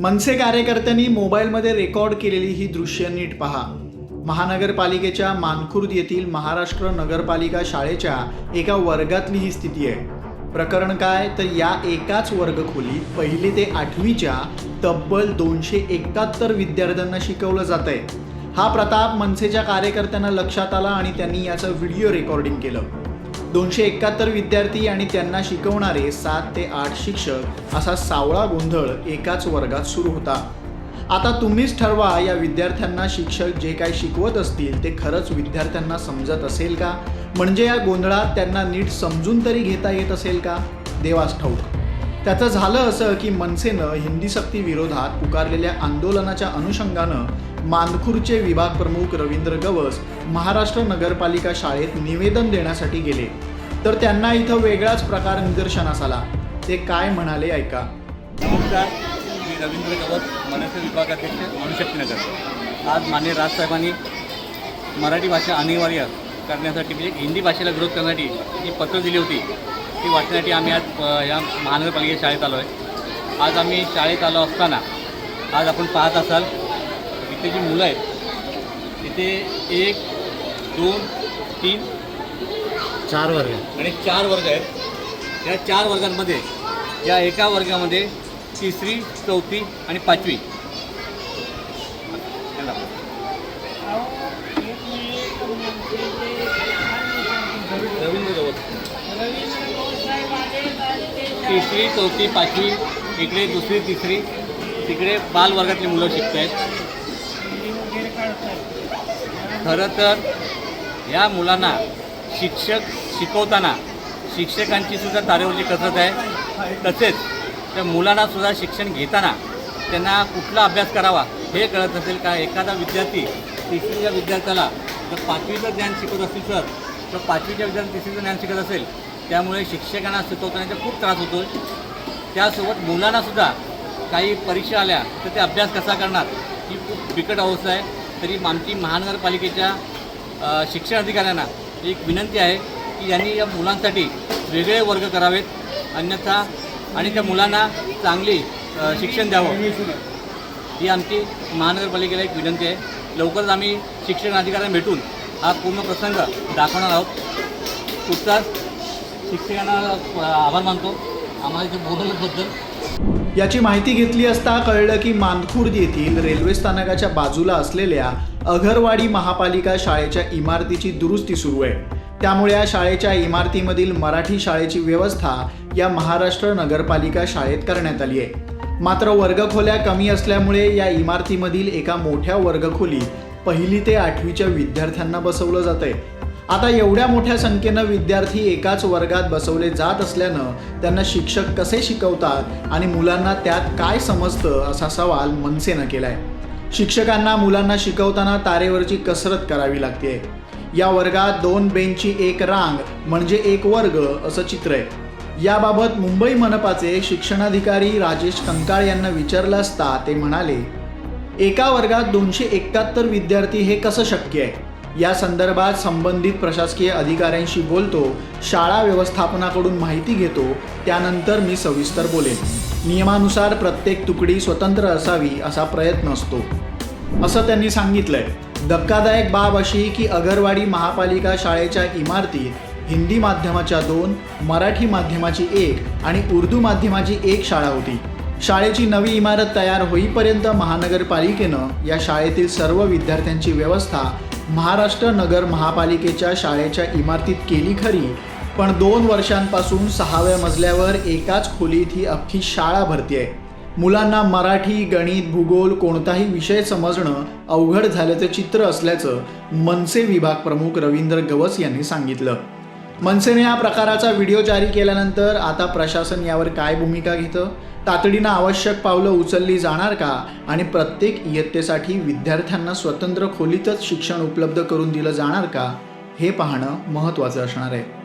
मनसे कार्यकर्त्यांनी मोबाईलमध्ये रेकॉर्ड केलेली ही दृश्य नीट पहा. महानगरपालिकेच्या मानखुर्द येथील महाराष्ट्र नगरपालिका शाळेच्या एका वर्गातली ही स्थिती आहे. प्रकरण काय? तर या एकाच वर्गखोलीत पहिली ते आठवीच्या तब्बल दोनशे एकाहत्तर विद्यार्थ्यांना शिकवलं जात आहे हा प्रताप मनसेच्या कार्यकर्त्यांना लक्षात आला आणि त्यांनी याचं व्हिडिओ रेकॉर्डिंग केलं. दोनशे एकाहत्तर विद्यार्थी आणि त्यांना शिकवणारे सात ते आठ शिक्षक असा सावळा गोंधळ एकाच वर्गात सुरू होता. आता तुम्हीच ठरवा या विद्यार्थ्यांना शिक्षक जे काय शिकवत असतील ते खरंच विद्यार्थ्यांना समजत असेल का? म्हणजे या गोंधळात त्यांना नीट समजून तरी घेता येत असेल का? देवास ठाऊक. त्याचं झालं असं की मनसेनं हिंदी सक्ती विरोधात पुकारलेल्या आंदोलनाच्या अनुषंगानं मानखुरचे विभाग प्रमुख रवींद्र गवस महाराष्ट्र नगरपालिका शाळेत निवेदन देण्यासाठी गेले. तर त्यांना इथं वेगळाच प्रकार निदर्शनास आला. ते काय म्हणाले ऐका. नमस्कार मी रवींद्र गवत मनसे विभागाध्यक्ष अणुशक्तीनगर आज मान्य राजसाहेबांनी मराठी भाषा अनिवार्य करण्यासाठी म्हणजे हिंदी भाषेला विरोध करण्यासाठी जी पत्र दिली होती. ती वाचण्यासाठी आम्ही आज या महानगरपालिका शाळेत आलो आहे. आज आम्ही शाळेत आलो असताना आज आपण पाहत असाल इथे जी मुलं आहेत इथे एक दोन तीन चार वर्ग आणि चार वर्ग आहेत. या चार वर्गांमध्ये या एका वर्गामध्ये तिसरी चौथी आणि पाचवी. रवींद्र गवत तिसरी चौथी पाचवी इकडे दुसरी तिसरी. तिकडे बालवर्गातली मुलं शिकत आहेत खरं तर या मुलांना शिक्षक शिकवताना शिक्षकांची सुद्धा तारेवरची कसरत आहे. तसेच त्या मुलांना सुद्धा शिक्षण घेताना त्यांना कुठला अभ्यास करावा हे कळत नसेल. का एखादा विद्यार्थी तिसरीच्या विद्यार्थ्याला जर पाचवीचं ज्ञान शिकत असेल तर तर पाचवीच्या विद्यार्थी तिसरीचं ज्ञान शिकत असेल त्यामुळे शिक्षकांना शिकवताना खूप त्रास होतो त्यासोबत मुलांनासुद्धा काही परीक्षा आल्या तर ते अभ्यास कसा करणार ही खूप बिकट अवस्था आहे. तरी आमची महानगरपालिकेच्या शिक्षण अधिकाऱ्यांना एक विनंती आहे की यांनी या मुलांसाठी वेगळे वर्ग करावेत. अन्यथा आणि त्या मुलांना चांगली शिक्षण द्यावं. ही आमची महानगरपालिकेला एक विनंती आहे. लवकरच आम्ही शिक्षण अधिकाऱ्यांना भेटून हा पूर्ण प्रसंग दाखवणार आहोत. तुर्तास शिक्षकांना आभार मानतो. आम्हाला इथे बोलवल्याबद्दल याची माहिती घेतली असता कळलं की मानखुर्द येथील रेल्वे स्थानकाच्या बाजूला असलेल्या अघरवाडी महापालिका शाळेच्या इमारतीची दुरुस्ती सुरू आहे. त्यामुळे या शाळेच्या इमारतीमधील मराठी शाळेची व्यवस्था या महाराष्ट्र नगरपालिका शाळेत करण्यात आली आहे. मात्र वर्गखोल्या कमी असल्यामुळे या इमारतीमधील एका मोठ्या वर्गखोलीत पहिली ते आठवीच्या विद्यार्थ्यांना बसवलं जात आहे आता एवढ्या मोठ्या संख्येनं विद्यार्थी एकाच वर्गात बसवले जात असल्यानं त्यांना शिक्षक कसे शिकवतात आणि मुलांना त्यात काय समजतं असा सवाल मनसेनं केलाय. शिक्षकांना मुलांना शिकवताना तारेवरची कसरत करावी लागते. या वर्गात दोन बेंचची एक रांग म्हणजे एक वर्ग असं चित्र आहे. याबाबत मुंबई मनपाचे शिक्षणाधिकारी राजेश कंकाळ यांना विचारलं असता ते म्हणाले एका वर्गात दोनशे एकाहत्तर विद्यार्थी हे कसं शक्य आहे? या संदर्भात संबंधित प्रशासकीय अधिकाऱ्यांशी बोलतो शाळा व्यवस्थापनाकडून माहिती घेतो त्यानंतर मी सविस्तर बोलेन. नियमानुसार प्रत्येक तुकडी स्वतंत्र असावी असा प्रयत्न असतो. असं त्यांनी सांगितलंय. धक्कादायक बाब अशी की अगरवाडी महापालिका शाळेच्या इमारतीत हिंदी माध्यमाच्या दोन मराठी माध्यमाची एक आणि उर्दू माध्यमाची एक शाळा होती. शाळेची नवी इमारत तयार होईपर्यंत महानगरपालिकेनं या शाळेतील सर्व विद्यार्थ्यांची व्यवस्था महाराष्ट्र नगर महापालिकेच्या शाळेच्या इमारतीत केली खरी. पण दोन वर्षांपासून सहाव्या मजल्यावर एकाच खोलीत ही अख्खी शाळा भरती आहे. मुलांना मराठी गणित भूगोल कोणताही विषय समजणं अवघड झाल्याचं चित्र असल्याचं मनसे विभाग प्रमुख रवींद्र गवस यांनी सांगितलं. मनसेने या प्रकाराचा व्हिडिओ जारी केल्यानंतर आता प्रशासन यावर काय भूमिका घेतं? तातडीनं आवश्यक पावलं उचलली जाणार का? आणि प्रत्येक इयत्तेसाठी विद्यार्थ्यांना स्वतंत्र खोलीतच शिक्षण उपलब्ध करून दिलं जाणार का? हे पाहणं महत्त्वाचं असणार आहे.